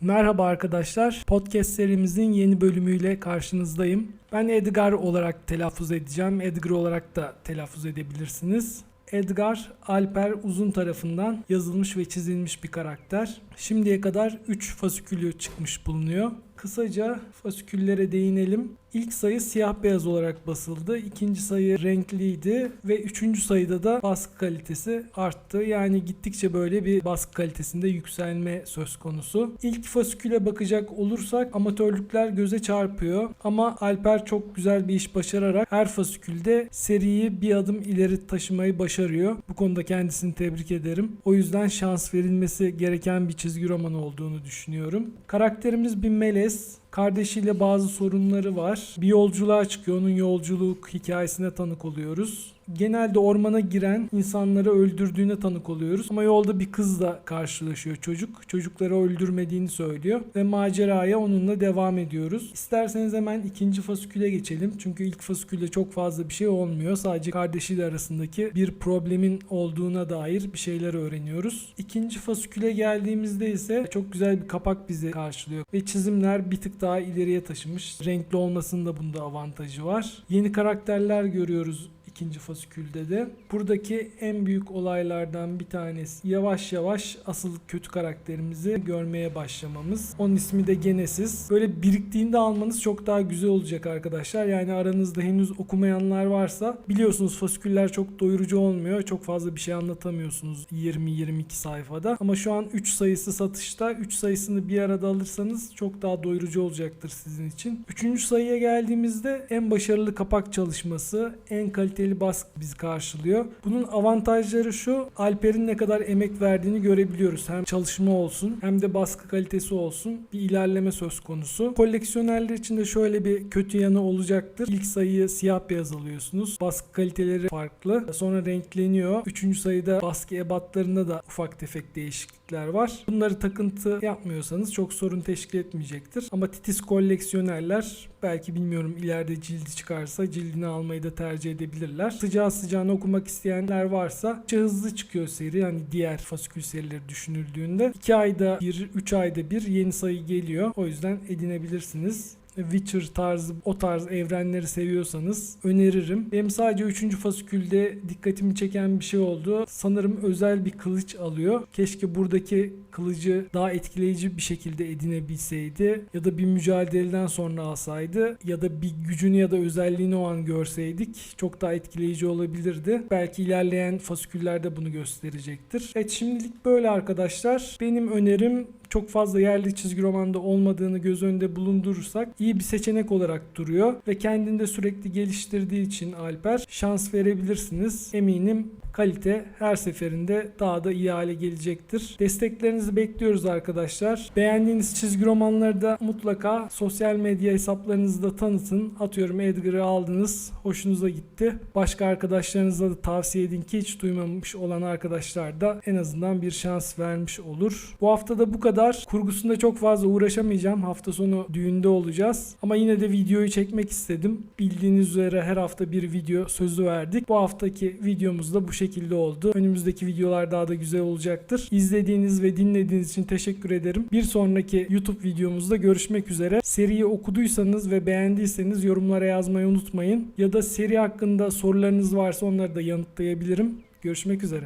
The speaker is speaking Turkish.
Merhaba arkadaşlar. Podcast serimizin yeni bölümüyle karşınızdayım. Ben Edgar olarak telaffuz edeceğim. Edgar olarak da telaffuz edebilirsiniz. Edgar Alper Uzun tarafından yazılmış ve çizilmiş bir karakter. Şimdiye kadar 3 fasikülü çıkmış bulunuyor. Kısaca fasiküllere değinelim. İlk sayı siyah beyaz olarak basıldı. İkinci sayı renkliydi ve üçüncü sayıda da baskı kalitesi arttı. Yani gittikçe böyle bir baskı kalitesinde yükselme söz konusu. İlk fasiküle bakacak olursak amatörlükler göze çarpıyor ama Alper çok güzel bir iş başararak her fasikülde seriyi bir adım ileri taşımayı başarıyor. Bu konuda kendisini tebrik ederim. O yüzden şans verilmesi gereken bir çizgi roman olduğunu düşünüyorum. Karakterimiz bir melez. vocês. Kardeşiyle bazı sorunları var. Bir yolculuğa çıkıyor. Onun yolculuk hikayesine tanık oluyoruz. Genelde ormana giren insanları öldürdüğüne tanık oluyoruz. Ama yolda bir kızla karşılaşıyor çocuk. Çocukları öldürmediğini söylüyor. Ve maceraya onunla devam ediyoruz. İsterseniz hemen ikinci fasiküle geçelim. Çünkü ilk fasikülde çok fazla bir şey olmuyor. Sadece kardeşiyle arasındaki bir problemin olduğuna dair bir şeyler öğreniyoruz. İkinci fasiküle geldiğimizde ise çok güzel bir kapak bizi karşılıyor. Ve çizimler bir tık daha ileriye taşımış. Renkli olmasının da bunda avantajı var. Yeni karakterler görüyoruz ikinci fasikülde de. Buradaki en büyük olaylardan bir tanesi yavaş yavaş asıl kötü karakterimizi görmeye başlamamız. Onun ismi de Genesis. Böyle biriktiğinde almanız çok daha güzel olacak arkadaşlar. Yani aranızda henüz okumayanlar varsa biliyorsunuz fasiküller çok doyurucu olmuyor. Çok fazla bir şey anlatamıyorsunuz 20-22 sayfada. Ama şu an 3 sayısı satışta. 3 sayısını bir arada alırsanız çok daha doyurucu olacaktır sizin için. 3. sayıya geldiğimizde en başarılı kapak çalışması, en kaliteli baskı bizi karşılıyor. Bunun avantajları şu. Alper'in ne kadar emek verdiğini görebiliyoruz. Hem çalışma olsun hem de baskı kalitesi olsun. Bir ilerleme söz konusu. Koleksiyonerler için de şöyle bir kötü yanı olacaktır. İlk sayıyı siyah beyaz alıyorsunuz. Baskı kaliteleri farklı. Sonra renkleniyor. Üçüncü sayıda baskı ebatlarında da ufak tefek değişiklikler var. Bunları takıntı yapmıyorsanız çok sorun teşkil etmeyecektir. Ama titiz koleksiyonerler belki bilmiyorum ileride cildi çıkarsa cildini almayı da tercih edebilirler. Sıcağı sıcağına okumak isteyenler varsa hızlı çıkıyor seri. Hani diğer fasikül serileri düşünüldüğünde 2 ayda bir, 3 ayda bir yeni sayı geliyor. O yüzden edinebilirsiniz. Witcher tarzı o tarz evrenleri seviyorsanız öneririm. Benim sadece 3. fasikülde dikkatimi çeken bir şey oldu. Sanırım özel bir kılıç alıyor. Keşke buradaki kılıcı daha etkileyici bir şekilde edinebilseydi ya da bir mücadeleden sonra alsaydı ya da bir gücünü ya da özelliğini o an görseydik çok daha etkileyici olabilirdi. Belki ilerleyen fasiküllerde bunu gösterecektir. Evet şimdilik böyle arkadaşlar. Benim önerim çok fazla yerli çizgi romanda olmadığını göz önünde bulundurursak iyi bir seçenek olarak duruyor ve kendini de sürekli geliştirdiği için Alper şans verebilirsiniz. Eminim kalite her seferinde daha da iyi hale gelecektir. Desteklerinizi bekliyoruz arkadaşlar. Beğendiğiniz çizgi romanları da mutlaka sosyal medya hesaplarınızda tanıtın. Atıyorum Edgar'ı aldınız, hoşunuza gitti. Başka arkadaşlarınıza da tavsiye edin ki hiç duymamış olan arkadaşlar da en azından bir şans vermiş olur. Bu hafta da bu kadar. Kurgusunda çok fazla uğraşamayacağım. Hafta sonu düğünde olacağız. Ama yine de videoyu çekmek istedim. Bildiğiniz üzere her hafta bir video sözü verdik. Bu haftaki videomuz da bu şekilde oldu. Önümüzdeki videolar daha da güzel olacaktır. İzlediğiniz ve dinlediğiniz için teşekkür ederim. Bir sonraki YouTube videomuzda görüşmek üzere. Seriyi okuduysanız ve beğendiyseniz yorumlara yazmayı unutmayın. Ya da seri hakkında sorularınız varsa onları da yanıtlayabilirim. Görüşmek üzere.